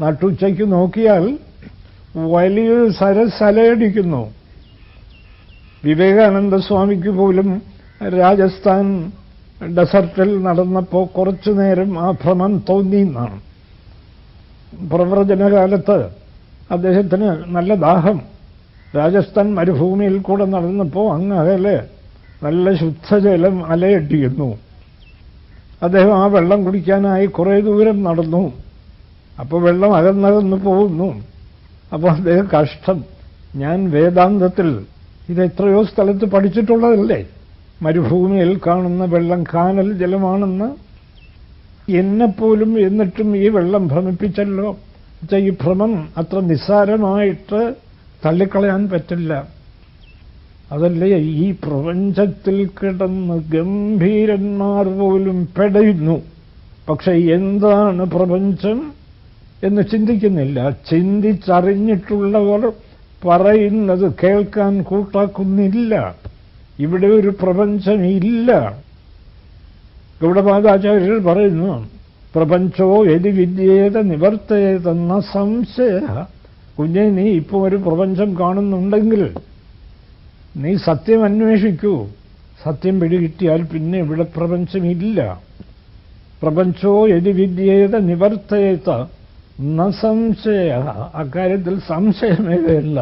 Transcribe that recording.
നട്ടുച്ചയ്ക്ക് നോക്കിയാൽ വലിയൊരു സരസ് അലയടിക്കുന്നു വിവേകാനന്ദ സ്വാമിക്ക് പോലും രാജസ്ഥാൻ ഡെസർട്ടിൽ നടന്നപ്പോൾ കുറച്ചു നേരം ആ ഭ്രമം തോന്നി എന്നാണ്. പ്രവചനകാലത്ത് അദ്ദേഹത്തിന് നല്ല ദാഹം. രാജസ്ഥാൻ മരുഭൂമിയിൽ കൂടെ നടന്നപ്പോൾ അങ്ങ് അകലെ നല്ല ശുദ്ധജലം അലയടിക്കുന്നു. അദ്ദേഹം ആ വെള്ളം കുടിക്കാനായി കുറേ ദൂരം നടന്നു. അപ്പോൾ വെള്ളം അകന്നകന്ന് പോകുന്നു. അപ്പോൾ അദ്ദേഹം കഷ്ടം. ഞാൻ വേദാന്തത്തിൽ ഇത് എത്രയോ സ്ഥലത്ത് പഠിച്ചിട്ടുള്ളതല്ലേ? മരുഭൂമിയിൽ കാണുന്ന വെള്ളം കാനൽ ജലമാണെന്ന്. എന്നെപ്പോലും എന്നിട്ടും ഈ വെള്ളം ഭ്രമിപ്പിച്ചല്ലോ. ഈ ഭ്രമം അത്ര നിസ്സാരമായിട്ട് തള്ളിക്കളയാൻ പറ്റില്ല. അതല്ലേ ഈ പ്രപഞ്ചത്തിൽ കിടന്ന് ഗംഭീരന്മാർ പോലും പെടയുന്നു. പക്ഷേ എന്താണ് പ്രപഞ്ചം? എന്ന് ചിന്തിക്കുന്നില്ല. ചിന്തിച്ചറിഞ്ഞിട്ടുള്ളവർ പറയുന്നത് കേൾക്കാൻ കൂട്ടാക്കുന്നില്ല. ഇവിടെ ഒരു പ്രപഞ്ചമില്ല ഗൗഡപാദാചാര്യർ പറയുന്നു പ്രപഞ്ചോ എതി വിദ്യേത നിവർത്തേതെന്ന സംശയ. കുഞ്ഞെ നീ ഇപ്പോൾ ഒരു പ്രപഞ്ചം കാണുന്നുണ്ടെങ്കിൽ നീ സത്യം അന്വേഷിക്കൂ. സത്യം പിടികിട്ടിയാൽ പിന്നെ ഇവിടെ പ്രപഞ്ചമില്ല. പ്രപഞ്ചോ എതി വിദ്യേത നിവർത്തേത ന സംശയ അക്കാര്യത്തിൽ സംശയമേ വേണ്ട